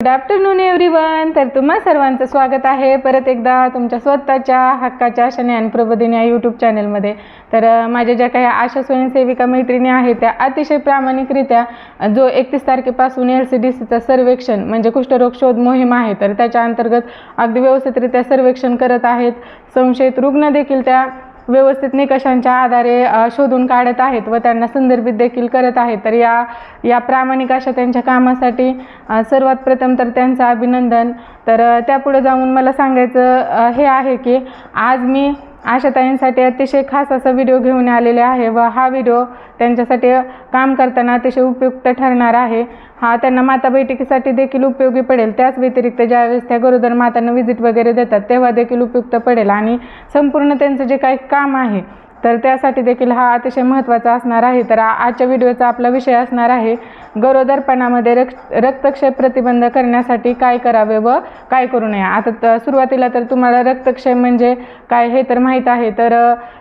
Good afternoon everyone तर तुम्हा सर्वांचं स्वागत आहे. परत एकदा तुमच्या स्वतःच्या हक्काच्या आशा ज्ञान प्रबोधिनी या यूट्यूब चॅनलमध्ये तर माझ्या ज्या काही आशा स्वयंसेविका मैत्रिणी आहेत त्या अतिशय प्रामाणिकरित्या जो एकतीस तारखेपासून एल सी डी सीचं सर्वेक्षण म्हणजे कुष्ठरोग शोध मोहीम आहे तर त्याच्या अंतर्गत अगदी व्यवस्थितरित्या सर्वेक्षण करत आहेत. संशयित रुग्ण देखील त्या व्यवस्थित निकषांच्या आधारे शोधून काढत आहेत व त्यांना संदर्भित देखील करत आहेत. तर या या प्रामाणिक अशा त्यांच्या कामासाठी सर्वात प्रथम तर त्यांचं अभिनंदन. तर त्यापुढे जाऊन मला सांगायचं हे आहे की आज मी आशाताईंसाठी अतिशय खास असा व्हिडिओ घेऊन आलेले आहे व हा व्हिडिओ त्यांच्यासाठी काम करताना अतिशय उपयुक्त ठरणार आहे. हा त्यांना माता बैठकीसाठी देखील उपयोगी पडेल. त्याच व्यतिरिक्त ज्यावेळेस त्या गरोदर मातांना व्हिजिट वगैरे देतात तेव्हा देखील उपयुक्त पडेल आणि संपूर्ण त्यांचं जे काही काम आहे तर त्यासाठी देखील हा अतिशय महत्त्वाचा असणार आहे. तर आजच्या व्हिडिओचा आपला विषय असणार आहे गरोदरपणामध्ये रक्त रक्तक्षय प्रतिबंध करण्यासाठी काय करावे व काय करू नये? आता तर सुरुवातीला तर तुम्हाला रक्तक्षय म्हणजे काय हे तर माहीत आहे. तर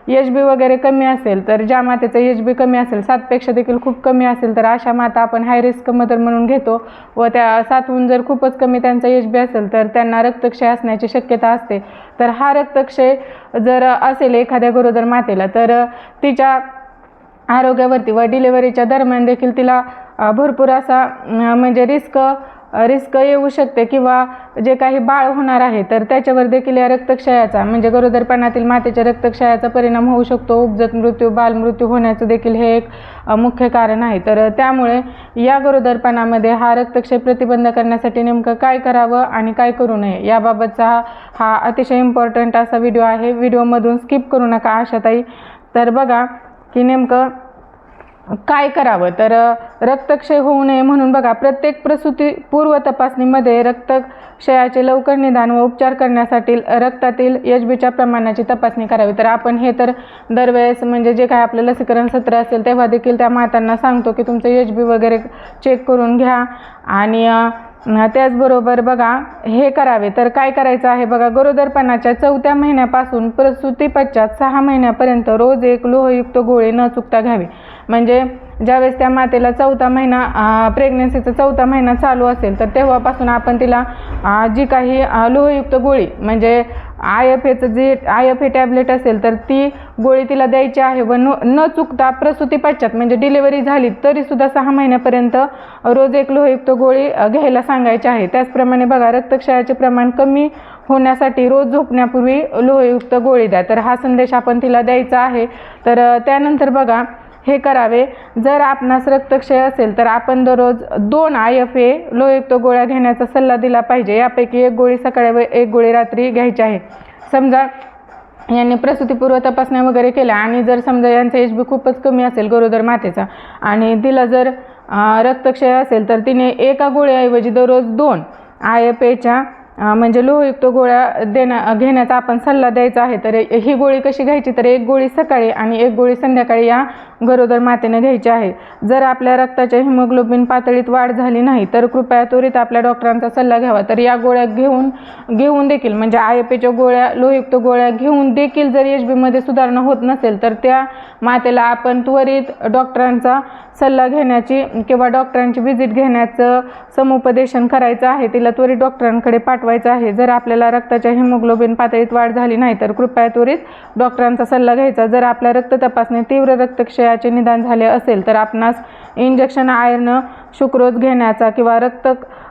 एच बी वगैरे कमी असेल तर ज्या मातेचं एच बी कमी असेल सातपेक्षा देखील खूप कमी असेल तर अशा माता आपण हाय रिस्क मदर म्हणून घेतो व त्या सातहून जर खूपच कमी त्यांचा एच बी असेल तर त्यांना रक्तक्षय असण्याची शक्यता असते. तर हा रक्तक्षय जर असेल एखाद्या गरोदर मातेला तर तिच्या आरोग्यावरती व डिलेवरीच्या दरम्यान देखील तिला भरपूर असा म्हणजे रिस्क रिस्क येऊ शकते किंवा जे काही बाळ होणार आहे तर त्याच्यावर देखील या रक्तक्षयाचा म्हणजे गरोदरपणातील मातेच्या रक्तक्षयाचा परिणाम होऊ शकतो. उपजत मृत्यू बालमृत्यू होण्याचं देखील हे एक मुख्य कारण आहे. तर त्यामुळे या गरोदरपणामध्ये हा रक्तक्षय प्रतिबंध करण्यासाठी नेमकं काय करावं आणि काय करू नये याबाबतचा हा हा अतिशय इम्पॉर्टंट असा व्हिडिओ आहे. व्हिडिओमधून स्किप करू नका आशाताई. तर बघा की नेमकं काय करावं? तर रक्तक्षय होऊ नये म्हणून बघा प्रत्येक प्रसूती पूर्व तपासणीमध्ये रक्तक्षयाचे लवकर निदान व उपचार करण्यासाठी रक्तातील एच बीच्या प्रमाणाची तपासणी करावी. तर आपण हे तर दरवेळेस म्हणजे जे काय आपलं लसीकरण सत्र असेल तेव्हा देखील त्या मातांना सांगतो की तुमचं एच बी वगैरे चेक करून घ्या. आणि त्याचबरोबर बघा हे करावे. तर काय करायचं आहे बघा गरोदरपणाच्या चौथ्या महिन्यापासून प्रसूतीपश्चात सहा महिन्यापर्यंत रोज एक लोहयुक्त गोळी न चुकता घ्यावी. म्हणजे ज्यावेळेस त्या मातेला चौथा महिना प्रेग्नन्सीचा चौथा महिना चालू असेल तर तेव्हापासून आपण तिला जी काही लोहयुक्त गोळी म्हणजे आय एफ एचं जे आय एफ ए टॅबलेट असेल तर ती गोळी तिला द्यायची आहे व न न चुकता प्रसूती पश्चात म्हणजे डिलिव्हरी झाली तरीसुद्धा सहा महिन्यापर्यंत रोज एक लोहयुक्त गोळी घ्यायला सांगायची आहे. त्याचप्रमाणे बघा रक्तक्षयाचे प्रमाण कमी होण्यासाठी रोज झोपण्यापूर्वी लोहयुक्त गोळी द्या. तर हा संदेश आपण तिला द्यायचा आहे. तर त्यानंतर बघा हे करावे. जर आपणास रक्तक्षय असेल तर आपण दररोज दोन आय एफ ए लोहयुक्त गोळ्या घेण्याचा सल्ला दिला पाहिजे. यापैकी एक गोळी सकाळी व एक गोळी रात्री घ्यायची आहे. समजा यांनी प्रसूतीपूर्व तपासण्या वगैरे केल्या आणि जर समजा यांचा एच बी खूपच कमी असेल गरोदर मातेचा आणि तिला जर रक्तक्षय असेल तर तिने एका गोळ्याऐवजी दररोज दोन आय एफ एच्या म्हणजे लोहयुक्त गोळ्या देण्या घेण्याचा आपण सल्ला द्यायचा आहे. तर ही गोळी कशी घ्यायची? तर एक गोळी सकाळी आणि एक गोळी संध्याकाळी या गरोदर मातेने घ्यायची आहे. जर आपल्या रक्ताच्या हिमोग्लोबिन पातळीत वाढ झाली नाही तर कृपया त्वरित आपल्या डॉक्टरांचा सल्ला घ्यावा. तर या गोळ्या घेऊन घेऊन देखील म्हणजे आय एफ एच्या गोळ्या लोहयुक्त गोळ्या घेऊन देखील जर एच बीमध्ये सुधारणा होत नसेल तर त्या मातेला आपण त्वरित डॉक्टरांचा सल्ला घेण्याची किंवा डॉक्टरांची व्हिजिट घेण्याचं समुपदेशन करायचं आहे. तिला त्वरित डॉक्टरांकडे पाठवायचं आहे. जर आपल्याला रक्ताच्या हिमोग्लोबिन पातळीत वाढ झाली नाही तर कृपया त्वरित डॉक्टरांचा सल्ला घ्यायचा. जर आपल्या रक्त तपासणी तीव्र रक्तक्षयाचे निदान झाले असेल तर आपणास इंजेक्शन आयर्न शुक्रोज घेण्याचा किंवा रक्त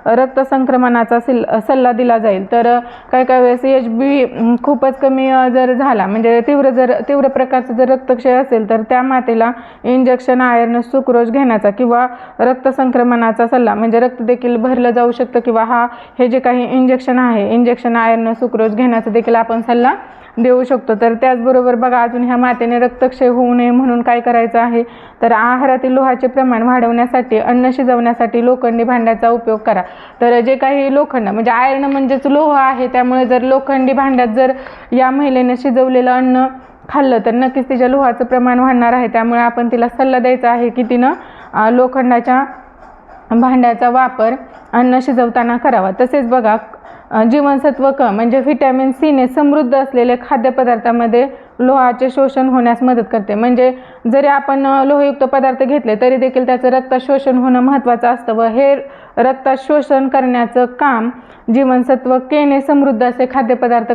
रक्त संक्रमणाचा सिल सल्ला दिला जाईल. तर काही काही वेळेस एच बी खूपच कमी जर झाला म्हणजे तीव्र जर तीव्र प्रकारचं जर रक्तक्षय असेल तर त्या मातेला इंजेक्शन आयर्न सुक्रोज घेण्याचा किंवा रक्त संक्रमणाचा सल्ला म्हणजे रक्त देखील भरलं जाऊ शकतं किंवा हा हे जे काही इंजेक्शन आहे इंजेक्शन आयर्न सुक्रोज घेण्याचा देखील आपण सल्ला देऊ शकतो. तर त्याचबरोबर बघा अजून ह्या मातेने रक्तक्षय होऊ नये म्हणून काय करायचं आहे? तर आहारातील लोहाचे प्रमाण वाढवण्यासाठी अन्न शिजवण्यासाठी लोखंडी भांड्याचा उपयोग करा. तर जे काही लोखंड म्हणजे आयर्न म्हणजेच लोह आहे त्यामुळे जर लोखंडी भांड्यात जर या महिलेनं शिजवलेलं अन्न खाल्लं तर नक्कीच तिच्या लोहाचं प्रमाण वाढणार आहे. त्यामुळे आपण तिला सल्ला द्यायचा आहे की तिनं लोखंडाच्या भांड्याचा वापर अन्न शिजवताना करावा. तसेच बघा जीवनसत्व क म्हणजे व्हिटॅमिन सीने समृद्ध असलेले खाद्यपदार्थामध्ये लोहाचे शोषण होण्यास मदत करते. म्हणजे जरी आपण लोहयुक्त पदार्थ घेतले तरी देखील त्याचं रक्तात शोषण होणं महत्त्वाचं असतं व हे रक्तात शोषण करण्याचं काम जीवनसत्व केने समृद्ध असे खाद्यपदार्थ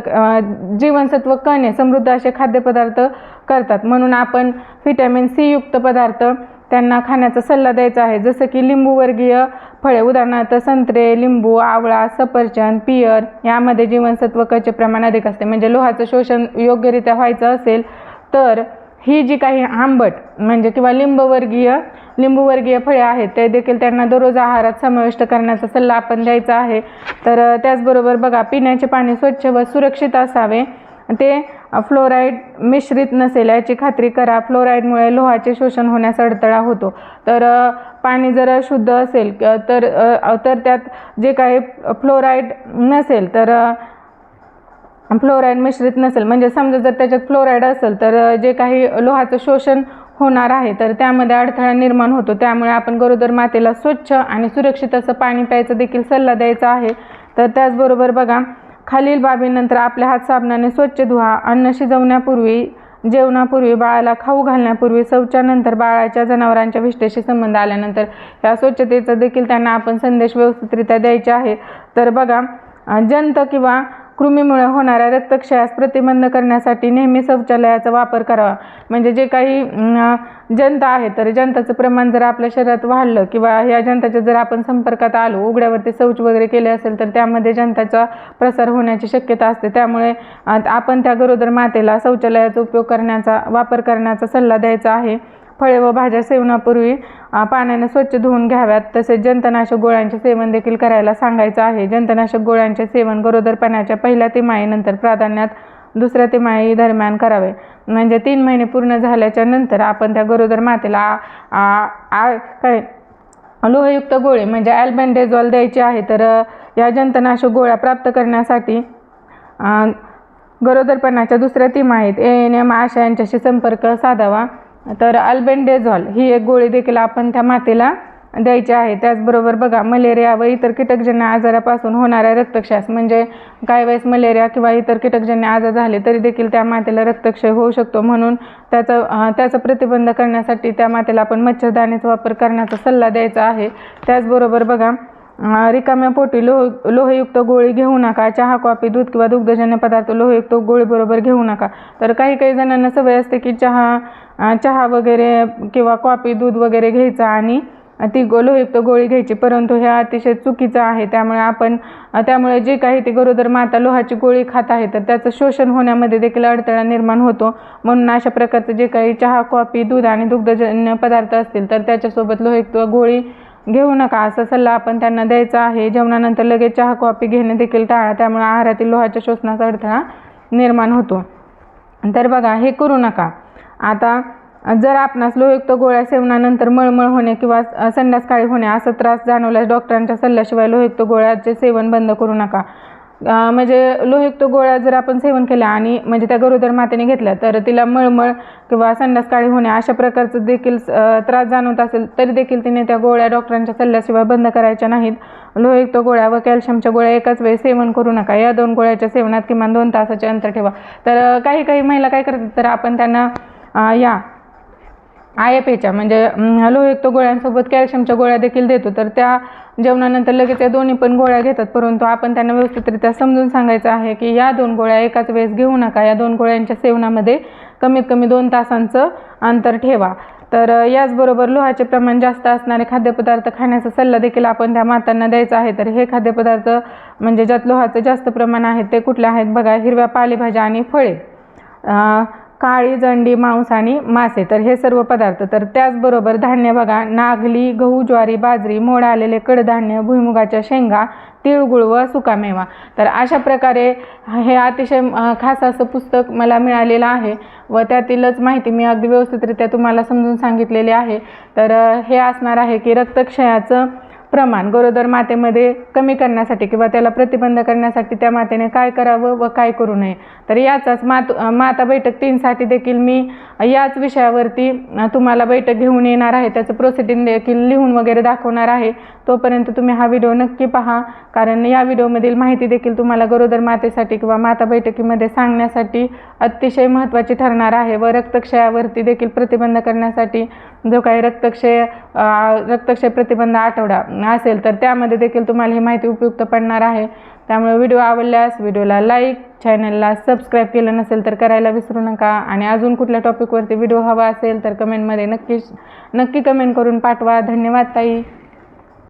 जीवनसत्व कणे समृद्ध असे खाद्यपदार्थ करतात. म्हणून आपण व्हिटॅमिन सी युक्त पदार्थ त्यांना खाण्याचा सल्ला द्यायचा आहे. जसं की लिंबूवर्गीय फळे उदाहरणार्थ संत्रे लिंबू आवळा सफरचंद पियर यामध्ये जीवनसत्व कचे प्रमाण अधिक असते. म्हणजे लोहाचं शोषण योग्यरित्या व्हायचं असेल तर ही जी काही आंबट म्हणजे किंवा लिंबवर्गीय लिंबूवर्गीय फळे आहेत ते देखील त्यांना दररोज आहारात समाविष्ट करण्याचा सल्ला आपण द्यायचा आहे. तर त्याचबरोबर बघा पिण्याचे पाणी स्वच्छ व सुरक्षित असावे. ते फ्लोराईड मिश्रित नसेल याची खात्री करा. फ्लोराईडमुळे लोहाचे शोषण होण्यास अडथळा होतो. तर पाणी जर शुद्ध असेल तर तर त्यात जे काही फ्लोराईड नसेल तर फ्लोराईड मिश्रित नसेल. म्हणजे समजा जर त्याच्यात फ्लोराईड असेल तर जे काही लोहाचं शोषण होणार आहे तर त्यामध्ये अडथळा निर्माण होतो. त्यामुळे आपण गरोदर मातेला स्वच्छ आणि सुरक्षित असं पाणी प्यायचं देखील सल्ला द्यायचा आहे. तर त्याचबरोबर बघा खालील बाबीनंतर आपल्या हात साबणाने स्वच्छ धुवा अन्न शिजवण्यापूर्वी जेवणापूर्वी बाळाला खाऊ घालण्यापूर्वी शौचानंतर बाळाच्या जनावरांच्या विष्ठेशी संबंध आल्यानंतर या स्वच्छतेचा देखील त्यांना आपण संदेश व्यवस्थितरित्या द्यायचे आहे. तर बघा जंत किंवा कृमीमुळे होणाऱ्या रक्तक्षयास प्रतिबंध करण्यासाठी नेहमी शौचालयाचा वापर करावा. म्हणजे जे काही जनता जंत आहे तर जंताचं प्रमाण जर आपल्या शरीरात वाढलं किंवा या जंताच्या जर आपण संपर्कात आलो उघड्यावरती शौच वगैरे केले असेल तर त्यामध्ये जंताचा प्रसार होण्याची शक्यता असते. त्यामुळे आपण त्या गरोदर मातेला शौचालयाचा उपयोग करण्याचा वापर करण्याचा सल्ला द्यायचा आहे. फळे व भाज्या सेवनापूर्वी पाण्याने स्वच्छ धुवून घ्याव्यात. तसेच जंतनाशक गोळ्यांचे सेवन देखील करायला सांगायचं आहे. जंतनाशक गोळ्यांचे सेवन गरोदरपणाच्या पहिल्या तिमाहीनंतर प्राधान्यात दुसऱ्या तिमाही दरम्यान करावे. म्हणजे तीन महिने पूर्ण झाल्याच्यानंतर आपण त्या गरोदर मातेला आ- आ- काय लोहयुक्त गोळे म्हणजे ॲल्बेंडेझॉल द्यायचे आहे. तर या जंतनाशक गोळ्या प्राप्त करण्यासाठी गरोदरपणाच्या दुसऱ्या तिमाहीत ए एन एम आशा यांच्याशी संपर्क साधावा. तर अल्बेंडेझॉल ही एक गोळी देखील आपण त्या मातेला द्यायची आहे. त्याचबरोबर बघा मलेरिया व इतर कीटकजन्य आजारापासून होणाऱ्या रक्तक्षयास म्हणजे काही वेळेस मलेरिया किंवा इतर कीटकजन्य आजार झाले तरी देखील त्या मातेला रक्तक्षय होऊ शकतो. म्हणून त्याचं त्याचा प्रतिबंध करण्यासाठी त्या मातेला आपण मच्छरदाण्याचा वापर करण्याचा सल्ला द्यायचा आहे. त्याचबरोबर बघा रिकाम्या पोटी लोह लोहयुक्त गोळी घेऊ नका. चहा कॉफी दूध किंवा दुग्धजन्य पदार्थ लोहयुक्त गोळीबरोबर घेऊ नका. तर काही काही जणांना सवय असते की चहा चहा वगैरे किंवा कॉफी दूध वगैरे घ्यायचा आणि ती गो लोहयुक्त गोळी घ्यायची. परंतु हे अतिशय चुकीचं आहे. त्यामुळे आपण त्यामुळे जे काही ते गरोदर माता लोहाची गोळी खात आहे तर त्याचं शोषण होण्यामध्ये देखील अडथळा निर्माण होतो. म्हणून अशा प्रकारचं जे काही चहा कॉफी दूध आणि दुग्धजन्य पदार्थ असतील तर त्याच्यासोबत लोहयुक्त गोळी घेऊ नका असा सल्ला आपण त्यांना द्यायचा आहे. जेवणानंतर लगेच चहा कॉफी घेणे देखील टाळा त्यामुळे आहारातील लोहाच्या शोषणाचा अडथळा निर्माण होतो. तर बघा हे करू नका. आता जर आपणास लोहयुक्त गोळ्या सेवनानंतर मळमळ होणे किंवा अ, होणे असा त्रास जाणवल्यास डॉक्टरांच्या सल्ल्याशिवाय लोहयुक्त गोळ्याचे सेवन बंद करू नका. म्हणजे लोहयुक्त गोळ्या जर आपण सेवन केल्या आणि म्हणजे त्या गरोदर मातेने घेतल्या तर तिला मळमळ किंवा संडास काळी होणे अशा प्रकारचं देखील त्रास जाणवत असेल तरी देखील तिने त्या गोळ्या डॉक्टरांच्या सल्ल्याशिवाय बंद करायच्या नाहीत. लोहयुक्त गोळ्या व कॅल्शियमच्या गोळ्या एकाच वेळी सेवन करू नका. या दोन गोळ्याच्या सेवनात किमान दोन तासाचे अंतर ठेवा. तर काही काही महिला काय करतात तर आपण त्यांना या आय एफ एच्या म्हणजे लोहयुक्त गोळ्यांसोबत कॅल्शियमच्या गोळ्या देखील देतो. तर त्या जेवणानंतर लगेच या दोन्ही पण गोळ्या घेतात. परंतु आपण त्यांना व्यवस्थितरित्या समजून सांगायचं आहे की या दोन गोळ्या एकाच वेळेस घेऊ नका. या दोन गोळ्यांच्या सेवनामध्ये कमीत कमी दोन तासांचं अंतर ठेवा. तर याचबरोबर लोहाचे प्रमाण जास्त असणारे खाद्यपदार्थ खाण्याचा सल्ला देखील आपण त्या मातांना द्यायचा आहे. तर हे खाद्यपदार्थ म्हणजे ज्यात लोहाचं जास्त प्रमाण आहे ते कुठले आहेत? बघा हिरव्या पालेभाज्या आणि फळे. काळी जंडी मांस आणि मासे. तर हे सर्व पदार्थ. तर त्याचबरोबर धान्य बघा. नागली गहू ज्वारी बाजरी मोड आलेले कडधान्य भुईमुगाच्या शेंगा तिळगुळ व सुकामेवा. तर अशा प्रकारे हे अतिशय खास असं पुस्तक मला मिळालेलं आहे व त्यातीलच माहिती मी अगदी व्यवस्थितरित्या तुम्हाला समजून सांगितलेली आहे. तर हे असणार आहे की रक्तक्षयाचं प्रमाण गरोदर मातेमध्ये कमी करण्यासाठी किंवा त्याला प्रतिबंध करण्यासाठी त्या मातेने काय करावं व काय करू नये? तर याचाच मात माता बैठक तीनसाठी देखील मी याच विषयावरती तुम्हाला बैठक घेऊन येणार आहे. त्याचं प्रोसिडिंग देखील लिहून वगैरे दाखवणार आहे. तोपर्यंत तुम्ही हा व्हिडिओ नक्की पहा. कारण या व्हिडिओमधील माहिती देखील तुम्हाला गरोदर मातेसाठी किंवा माता बैठकीमध्ये सांगण्यासाठी अतिशय महत्त्वाची ठरणार आहे व रक्तक्षयावरती देखील प्रतिबंध करण्यासाठी जो काही रक्तक्षय रक्तक्षय प्रतिबंध आठवडा असेल तर त्यामध्ये देखील तुम्हाला ही माहिती उपयुक्त पडणार आहे. त्यामुळे व्हिडिओ आवडल्यास व्हिडिओला लाईक चॅनलला सबस्क्राईब केलं नसेल तर करायला विसरू नका. आणि अजून कुठल्या टॉपिकवरती व्हिडिओ हवा असेल तर कमेंटमध्ये नक्की नक्की कमेंट करून पाठवा. धन्यवाद ताई.